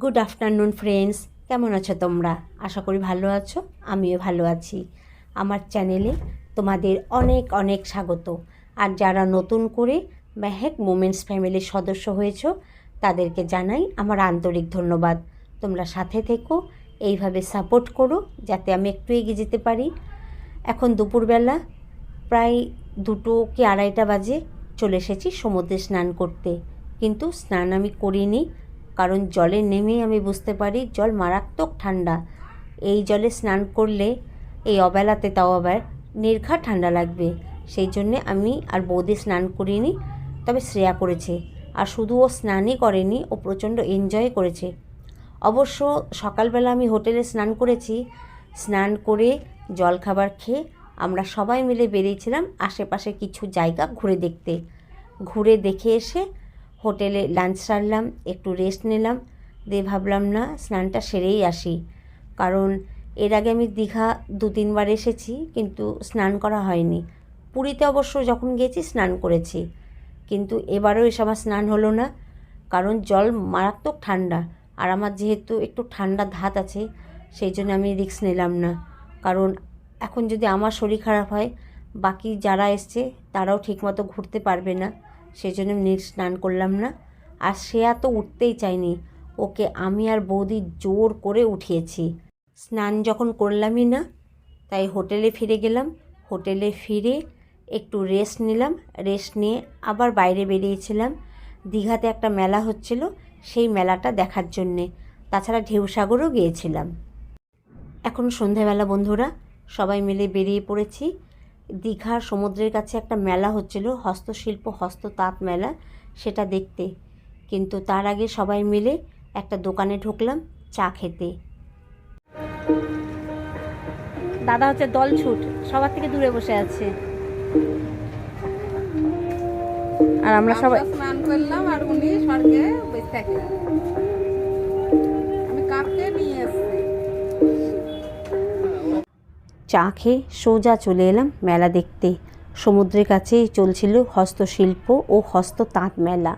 Good afternoon friends কেমন আছো তোমরা? আশা করি ভালো আছো। আমিও ভালো আছি। আমার চ্যানেলে তোমাদের অনেক অনেক স্বাগত। আর যারা নতুন করে মেহেক মোমেন্টস ফ্যামিলির সদস্য হয়েছ, তাদেরকে জানাই আমার আন্তরিক ধন্যবাদ। তোমরা সাথে থেকো, এইভাবে সাপোর্ট করো, যাতে আমি একটু এগিয়ে যেতে পারি। এখন দুপুরবেলা, প্রায় দুটো কি আড়াইটা বাজে চলে এসেছি সমুদ্রে স্নান করতে। কিন্তু স্নান আমি করিনি। কারণ জলে নেমেই আমি বুঝতে পারি জল মারাত্মক ঠান্ডা। এই জলে স্নান করলে এই অবেলাতে তাও আবার নির্ঘাত ঠান্ডা লাগবে। সেই জন্যে আমি আর বৌদি স্নান করিনি, তবে শ্রেয়া করেছে। আর শুধু ও স্নানই করেনি, ও প্রচণ্ড এনজয় করেছে। অবশ্য সকালবেলা আমি হোটেলে স্নান করেছি। স্নান করে জলখাবার খেয়ে আমরা সবাই মিলে বেরিয়েছিলাম আশেপাশে কিছু জায়গা ঘুরে দেখতে। ঘুরে দেখে এসে হোটেলে লাঞ্চ সারলাম, একটু রেস্ট নিলাম, দিয়ে ভাবলাম, না, স্নানটা সেরেই আসি। কারণ এর আগে আমি দীঘা দু তিনবার এসেছি, কিন্তু স্নান করা হয়নি। পুরীতে অবশ্য যখন গেছি, স্নান করেছি। কিন্তু এবারও এসে আমার স্নান হলো না, কারণ জল মারাত্মক ঠান্ডা। আর আমার যেহেতু একটু ঠান্ডা ধাত আছে, সেই জন্য আমি রিস্ক নিলাম না। কারণ এখন যদি আমার শরীর খারাপ হয়, বাকি যারা এসছে, তারাও ঠিকমতো ঘুরতে পারবে না। সেই জন্য নীল স্নান করলাম না। আর সে তো উঠতেই চায়নি। ওকে আমি আর বৌদি জোর করে উঠিয়েছি। স্নান যখন করলামই না, তাই হোটেলে ফিরে গেলাম। হোটেলে ফিরে একটু রেস্ট নিলাম। রেস্ট নিয়ে আবার বাইরে বেরিয়েছিলাম। দীঘাতে একটা মেলা হচ্ছিল, সেই মেলাটা দেখার জন্যে। তাছাড়া ঢেউসাগরও গিয়েছিলাম। এখন সন্ধ্যাবেলা বন্ধুরা, সবাই মিলে বেরিয়ে পড়েছি। দীঘার সমুদ্রের কাছে একটা মেলা হচ্ছিল হস্তশিল্প হস্ততাঁত মেলা। সেটা দেখতে। কিন্তু তার আগে সবাই মিলে একটা দোকানে ঢুকলাম চা খেতে। দাদা হচ্ছে দল ছুট সবার থেকে দূরে বসে আছে। আর আমরা সবাই স্নান করলাম আর উনি স্বর্গে বসে থাকলেন। চা খেয়ে সোজা চলে এলাম মেলা দেখতে। সমুদ্রের কাছেই চলছিল হস্তশিল্প ও হস্ততাঁত মেলা।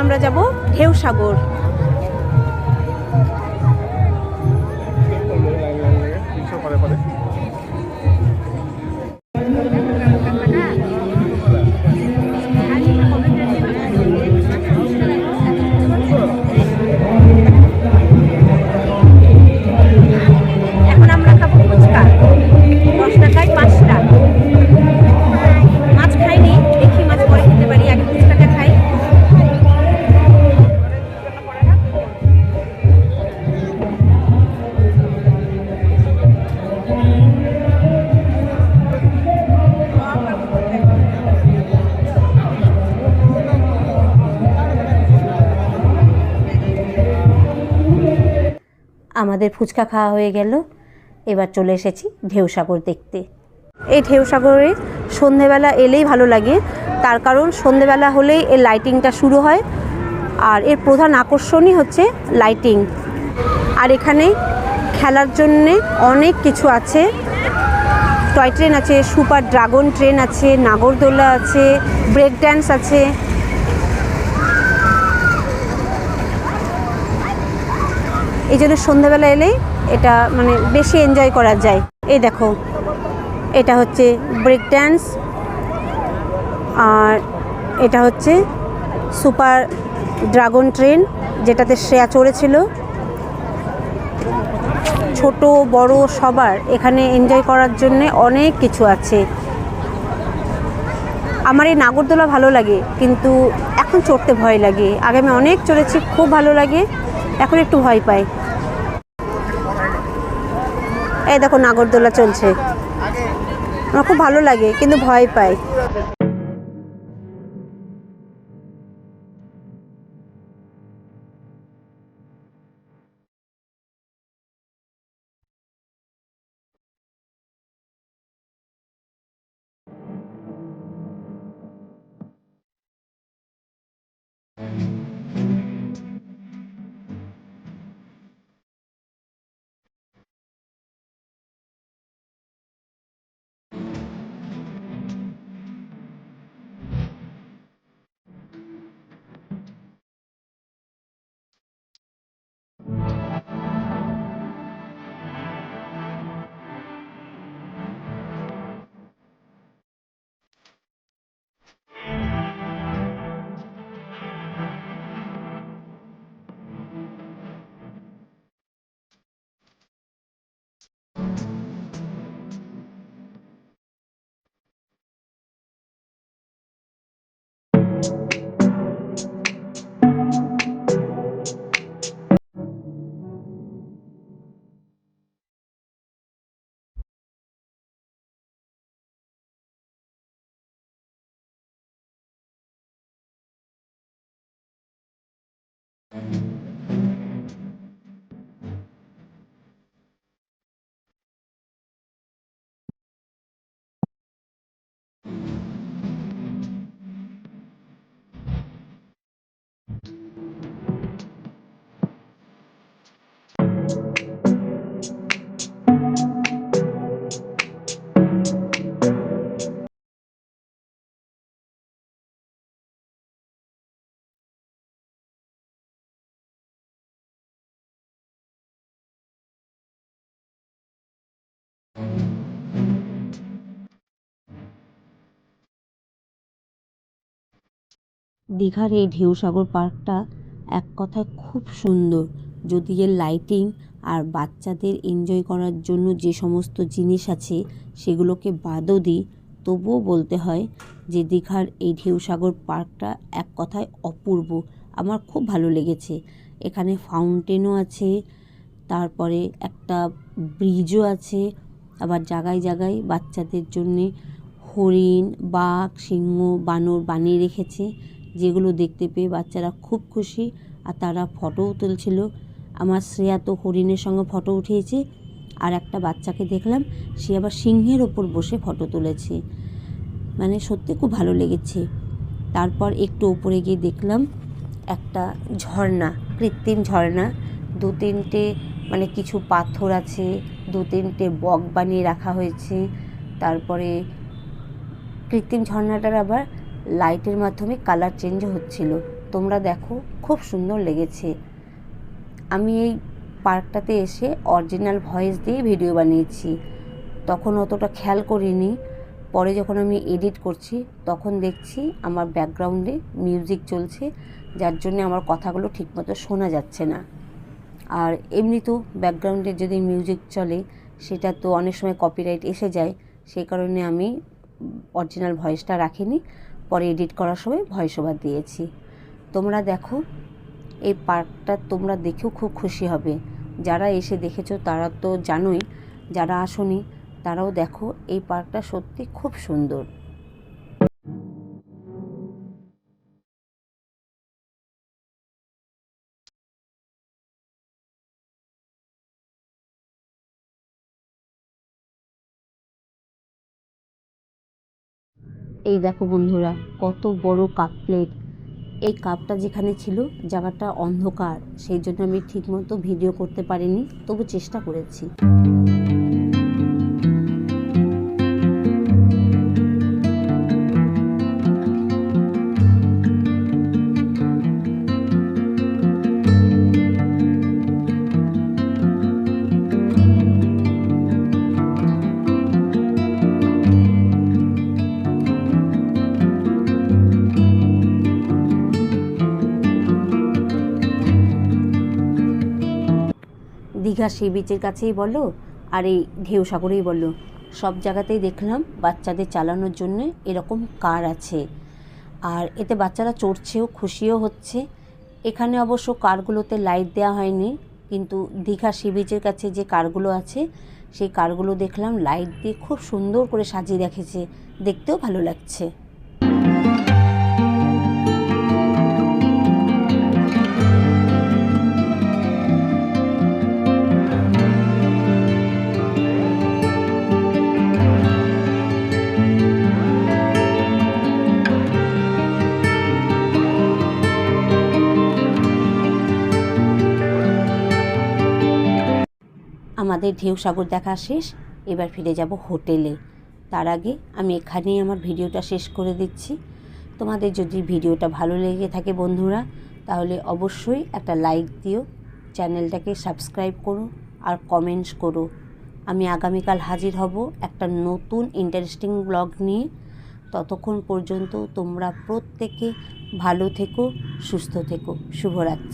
আমরা যাব ঢেউ সাগর আমাদের ফুচকা খাওয়া হয়ে গেল। এবার চলে এসেছি ঢেউসাগর দেখতে। এই ঢেউসাগরে সন্ধেবেলা এলেই ভালো লাগে। তার কারণ সন্ধেবেলা হলেই এর লাইটিংটা শুরু হয়। আর এর প্রধান আকর্ষণই হচ্ছে লাইটিং আর এখানে খেলার জন্যে অনেক কিছু আছে। টয় ট্রেন আছে, সুপার ড্রাগন ট্রেন আছে, নাগরদোলা আছে ব্রেক ড্যান্স আছে। এই জন্য সন্ধ্যাবেলা এলেই এটা মানে বেশি এনজয় করা যায়। এই দেখো, এটা হচ্ছে ব্রেক ড্যান্স আর এটা হচ্ছে সুপার ড্রাগন ট্রেন যেটাতে শ্রেয়া চড়েছিল। ছোট, বড় সবার এখানে এনজয় করার জন্য অনেক কিছু আছে। আমার এই নাগরদোলা ভালো লাগে, কিন্তু এখন চড়তে ভয় লাগে। আগে আমি অনেক চড়েছি, খুব ভালো লাগে। এখন একটু ভয় পাই। এই দেখো নাগরদোলা চলছে। আমার খুব ভালো লাগে, কিন্তু ভয় পাই। দীঘার এই ঢেউসাগর পার্কটা এক কথায় খুব সুন্দর। যদি এর লাইটিং আর বাচ্চাদের এনজয় করার জন্য যে সমস্ত জিনিস আছে সেগুলোকে বাদও দিই, তবুও বলতে হয় যে দীঘার এই ঢেউসাগর পার্কটা এক কথায় অপূর্ব। আমার খুব ভালো লেগেছে। এখানে ফাউন্টেনও আছে, তারপরে একটা ব্রিজও আছে, আবার জায়গায় জায়গায় বাচ্চাদের জন্যে হরিণ, বাঘ, সিংহ, বানর বানিয়ে রেখেছে। যেগুলো দেখতে পেয়ে বাচ্চারা খুব খুশি আর তারা ফটোও তুলছিল। আমার শ্রেয়া তো হরিণের সঙ্গে ফটো উঠিয়েছে আর একটা বাচ্চাকে দেখলাম, সে আবার সিংহের ওপর বসে ফটো তুলেছে। মানে সত্যি খুব ভালো লেগেছে। তারপর একটু ওপরে গিয়ে দেখলাম একটা ঝর্ণা, কৃত্রিম ঝর্ণা। দু তিনটে মানে কিছু পাথর আছে, দু তিনটে বক বানিয়ে রাখা হয়েছে। তারপরে কৃত্রিম ঝর্ণাটার আবার লাইটের মাধ্যমে কালার চেঞ্জ হচ্ছিল। তোমরা দেখো, খুব সুন্দর লেগেছে। আমি এই পার্কটাতে এসে অরিজিনাল ভয়েস দিয়ে ভিডিও বানিয়েছি। তখন অতটা খেয়াল করিনি। পরে যখন আমি এডিট করছি, তখন দেখছি আমার ব্যাকগ্রাউন্ডে মিউজিক চলছে, যার জন্য আমার কথাগুলো ঠিকমতো শোনা যাচ্ছে না। আর এমনিতেও ব্যাকগ্রাউন্ডে যদি মিউজিক চলে, সেটা তো অনেক সময় কপিরাইট এসে যায়। সেই কারণে আমি অরিজিনাল ভয়েসটা রাখিনি। পরে এডিট করার সময় ভয়েস ওভার দিয়েছি। তোমরা দেখো, এই পার্কটা তোমরা দেখেও খুব খুশি হবে। যারা এসে দেখেছ তারা তো জানোই, যারা আসনি তারাও দেখো এই পার্কটা সত্যি খুব সুন্দর। এই দেখো বন্ধুরা, কত বড় কাপ প্লেট এই কাপটা যেখানে ছিল, জায়গাটা অন্ধকার, সেই জন্য আমি ঠিকমতো ভিডিও করতে পারিনি, তবু চেষ্টা করেছি। দীঘা সি বিচের কাছেই বলো আর এই ঢেউ সাগরেই বলো সব জায়গাতেই দেখলাম বাচ্চাদের চালানোর জন্য এরকম কার আছে। আর এতে বাচ্চারা চড়ছেও, খুশিও হচ্ছে। এখানে অবশ্য কারগুলোতে লাইট দেওয়া হয়নি, কিন্তু দীঘা সি বিচের কাছে যে কারগুলো আছে, সেই কারগুলো দেখলাম লাইট দিয়ে খুব সুন্দর করে সাজিয়ে রেখেছে। দেখতেও ভালো লাগছে। আমাদের ঢেউ সাগর দেখা শেষ, এবার ফিরে যাব হোটেলে। তার আগে আমি এখানেই আমার ভিডিওটা শেষ করে দিচ্ছি। তোমাদের যদি ভিডিওটা ভালো লেগে থাকে বন্ধুরা, তাহলে অবশ্যই একটা লাইক দিও, চ্যানেলটাকে সাবস্ক্রাইব করো আর কমেন্টস করো। আমি আগামীকাল হাজির হব একটা নতুন ইন্টারেস্টিং ব্লগ নিয়ে। ততক্ষণ পর্যন্ত তোমরা প্রত্যেকে ভালো থেকো, সুস্থ থেকো। শুভরাত্রি।